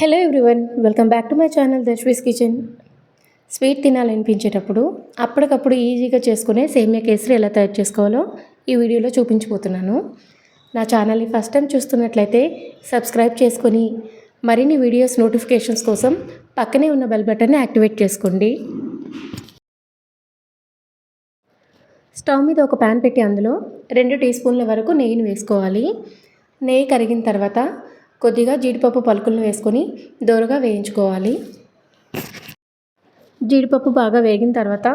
Hello everyone welcome back to my channel Dashvi's kitchen sweet తినాలనిపించేటప్పుడు అప్పటికప్పుడు ఈజీగా చేసుకునే సేమియా కేసరి ఎలా తయారు చేసుకోవాలో ఈ వీడియోలో చూపించిపోతున్నాను నా ఛానల్ని ఫస్ట్ టైం చూస్తున్నట్లయితే సబ్స్క్రైబ్ చేసుకొని మరిన్ని వీడియోస్ నోటిఫికేషన్స్ కోసం పక్కనే ఉన్న బెల్ బటన్ని యాక్టివేట్ చేసుకోండి. స్టవ్ మీద ఒక ప్యాన్ పెట్టి అందులో రెండు టీ స్పూన్ల వరకు నెయ్యిని వేసుకోవాలి. నెయ్యి కరిగిన తర్వాత కొద్దిగా జీడిపప్పు పలుకులను వేసుకొని దోరగా వేయించుకోవాలి. జీడిపప్పు బాగా వేగిన తర్వాత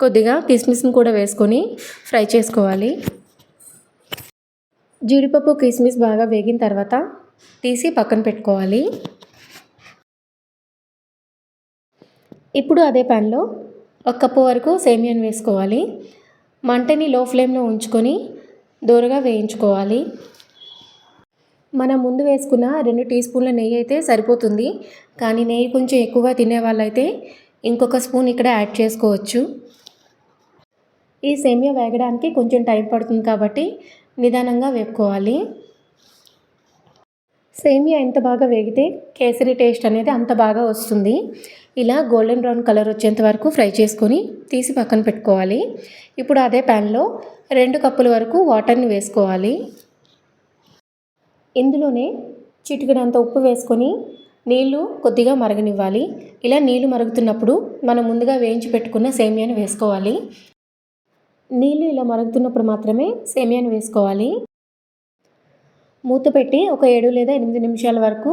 కొద్దిగా కిస్మిస్ని కూడా వేసుకొని ఫ్రై చేసుకోవాలి. జీడిపప్పు కిస్మిస్ బాగా వేగిన తర్వాత తీసి పక్కన పెట్టుకోవాలి. ఇప్పుడు అదే ప్యాన్లో ఒక కప్పు వరకు సేమియాని వేసుకోవాలి. మంటని లో ఫ్లేమ్లో ఉంచుకొని దూరగా వేయించుకోవాలి. మనం ముందు వేసుకున్న రెండు టీ స్పూన్ల నెయ్యి అయితే సరిపోతుంది. కానీ నెయ్యి కొంచెం ఎక్కువగా తినే వాళ్ళైతే ఇంకొక స్పూన్ ఇక్కడ యాడ్ చేసుకోవచ్చు. ఈ సేమియా వేగడానికి కొంచెం టైం పడుతుంది కాబట్టి నిదానంగా వేపుకోవాలి. సేమియా ఎంత బాగా వేగితే కేసరి టేస్ట్ అనేది అంత బాగా వస్తుంది. ఇలా గోల్డెన్ బ్రౌన్ కలర్ వచ్చేంత వరకు ఫ్రై చేసుకొని తీసి పక్కన పెట్టుకోవాలి. ఇప్పుడు అదే ప్యాన్లో రెండు కప్పుల వరకు వాటర్ని వేసుకోవాలి. ఇందులోనే చిటికడంత ఉప్పు వేసుకొని నీళ్ళు కొద్దిగా మరగనివ్వాలి. ఇలా నీళ్ళు మరుగుతున్నప్పుడు మనం ముందుగా వేయించి పెట్టుకున్న సేమియాను వేసుకోవాలి. నీళ్ళు ఇలా మరుగుతున్నప్పుడు మాత్రమే సేమియాను వేసుకోవాలి. మూత పెట్టి ఒక ఏడు లేదా ఎనిమిది నిమిషాల వరకు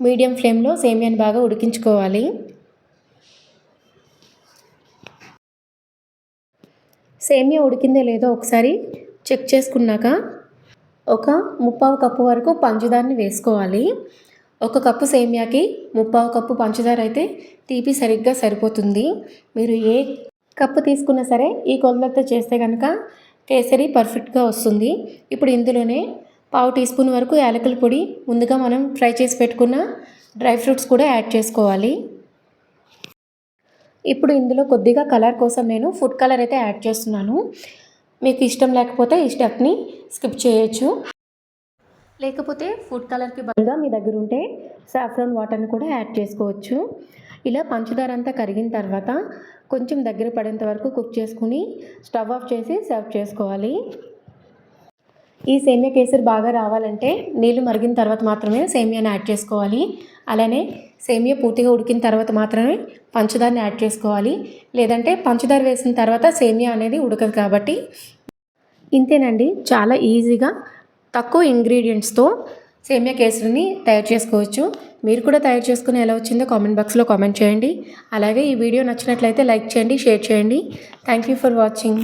మీడియం ఫ్లేమ్లో సేమియాను బాగా ఉడికించుకోవాలి. సేమియా ఉడికిందో లేదో ఒకసారి చెక్ చేసుకున్నాక ఒక ముప్పావు కప్పు వరకు పంచదారని వేసుకోవాలి. ఒక కప్పు సేమియాకి ముప్పావు కప్పు పంచదార అయితే తీపి సరిగ్గా సరిపోతుంది. మీరు ఏ కప్పు తీసుకున్నా సరే ఈ కొలతలతో చేస్తే కనుక కేసరి పర్ఫెక్ట్గా వస్తుంది. ఇప్పుడు ఇందులోనే పావు టీ స్పూన్ వరకు యాలకుల పొడి ముందుగా మనం ఫ్రై చేసి పెట్టుకున్న డ్రై ఫ్రూట్స్ కూడా యాడ్ చేసుకోవాలి. ఇప్పుడు ఇందులో కొద్దిగా కలర్ కోసం నేను ఫుడ్ కలర్ అయితే యాడ్ చేస్తున్నాను. మీకు ఇష్టం లేకపోతే ఈ స్టెప్ని స్కిప్ చేయొచ్చు. లేకపోతే ఫుడ్ కలర్కి బదులుగా మీ దగ్గర ఉంటే సాఫ్రాన్ వాటర్ని కూడా యాడ్ చేసుకోవచ్చు. ఇలా పంచదార అంతా కరిగిన తర్వాత కొంచెం దగ్గర పడేంత వరకు కుక్ చేసుకుని స్టవ్ ఆఫ్ చేసి సర్వ్ చేసుకోవాలి. ఈ సేమియా కేసరి బాగా రావాలంటే నీళ్ళు మరిగిన తర్వాత మాత్రమే సేమియాని యాడ్ చేసుకోవాలి. అలానే సేమియా పూర్తిగా ఉడికిన తర్వాత మాత్రమే పంచదారని యాడ్ చేసుకోవాలి. లేదంటే పంచదార వేసిన తర్వాత సేమియా అనేది ఉడకదు కాబట్టి ఇంతేనండి. చాలా ఈజీగా తక్కువ ఇంగ్రీడియంట్స్తో సేమియా కేసరిని తయారు చేసుకోవచ్చు. మీరు కూడా తయారు చేసుకుని ఎలా వచ్చిందో కామెంట్ బాక్స్లో కామెంట్ చేయండి. అలాగే ఈ వీడియో నచ్చినట్లయితే లైక్ చేయండి షేర్ చేయండి. Thank you for watching